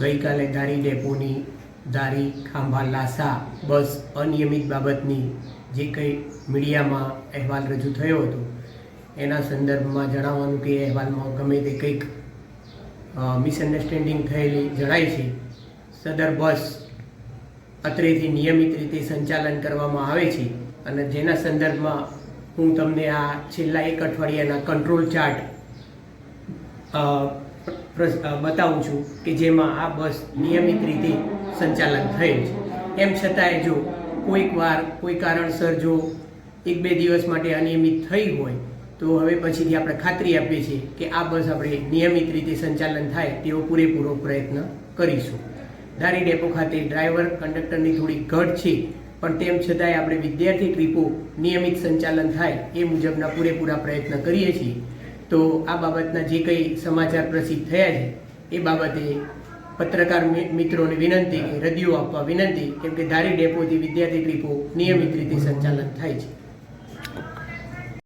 ગઈકાલે ધારી ડેપોની ધારી ખાંભા લાસા બસ અનિયમિત બાબતની જે કંઈ મીડિયામાં અહેવાલ રજૂ થયો હતો, એના સંદર્ભમાં જણાવવાનું કે અહેવાલમાં ગમે તે કંઈક મિસઅન્ડરસ્ટેન્ડિંગ થયેલી જણાય છે. સદર બસ અત્રેથી નિયમિત રીતે સંચાલન કરવામાં આવે છે અને જેના સંદર્ભમાં હું તમને આ છેલ્લા એક અઠવાડિયાના કંટ્રોલ ચાર્ટ બતાવું છું કે જેમાં આ બસ નિયમિત રીતે સંચાલન થયેલ છે. એમ છતાંય જો કોઈક વાર, કોઈ કારણસર જો એક બે દિવસ માટે અનિયમિત થઈ હોય, તો હવે પછીથી આપણે ખાતરી આપીએ છીએ કે આ બસ આપણે નિયમિત રીતે સંચાલન થાય તેવો પૂરેપૂરો પ્રયત્ન કરીશું. ધારી ડેપો ખાતે ડ્રાઈવર, કંડક્ટરની થોડી ઘટ છે, પણ તેમ છતાંય આપણે વિદ્યાર્થી ટ્રીપો નિયમિત સંચાલન થાય એ મુજબના પૂરેપૂરા પ્રયત્ન કરીએ છીએ. તો આ બાબતના જે કંઈ સમાચાર પ્રસિદ્ધ થયા છે, એ બાબતે પત્રકાર મિત્રોને વિનંતી કે રદિયો આપવા વિનંતી, કેમ કે ધારી ડેપોથી વિદ્યાર્થી ટ્રીપો નિયમિત રીતે સંચાલન થાય છે.